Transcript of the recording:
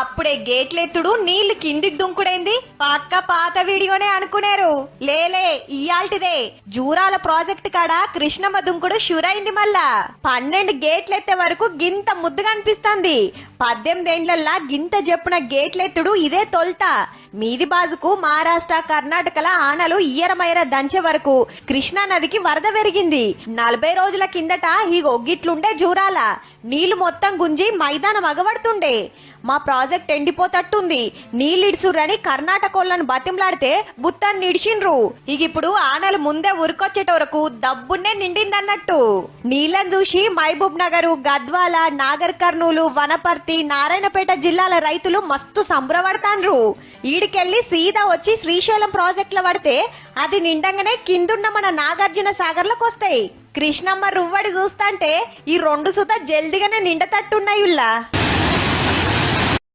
అప్పుడే గేట్లెత్తుడు నీళ్ళు కిందికి దుంకుడైంది. పక్క పాత వీడియోనే అనుకునేరు. లేలే ఇయాల్టిదే జూరాల ప్రాజెక్ట్ కాడ కృష్ణమ్మ దుంకుడు షురైంది మళ్ళా. పన్నెండు గేట్లెత్తే వరకు గింత ముద్దుగా అనిపిస్తుంది. పద్దెనిమిదేండ్లల్లా గింత చెప్పున గేట్లెత్తుడు ఇదే తొలుత. మీది బాజుకు మహారాష్ట్ర కర్ణాటకల ఆనలు ఇయ్యరమైర దంచే వరకు కృష్ణా నదికి వరద పెరిగింది నలభై రోజుల కిందట ఈ ఒగ్గిట్లుండే జూరాల. నీళ్ళు మొత్తం గుంజి మైదానం అగబడుతుండే. మా ప్రాజెక్ట్ ఎండిపోతట్టుంది. నీళ్ళిడ్సురని కర్ణాటకోళ్ళను బతిమలాడితే బుత్తాన్ని నిడిచిండ్రు. ఇక ఇప్పుడు ఆనలు ముందే ఉరికొచ్చేట వరకు దబ్బున్నే నిండిందన్నట్టు. నీళ్ళని చూసి మహబూబ్ నగర్ గద్వాల నాగర్ కర్నూలు వనపర్తి నారాయణపేట జిల్లాల రైతులు మస్తు సంబరపడతాండ్రు. ఈడికెళ్ళి సీదా వచ్చి శ్రీశైలం ప్రాజెక్టులో పడితే అది నిండంగానే కిందున్న మన నాగార్జున సాగర్లకు వస్తాయి కృష్ణమ్మ రువ్వడి చూస్తాంటే ఈ రెండు సుత జల్దిగానే నిండతట్టున్నాయుల్లా.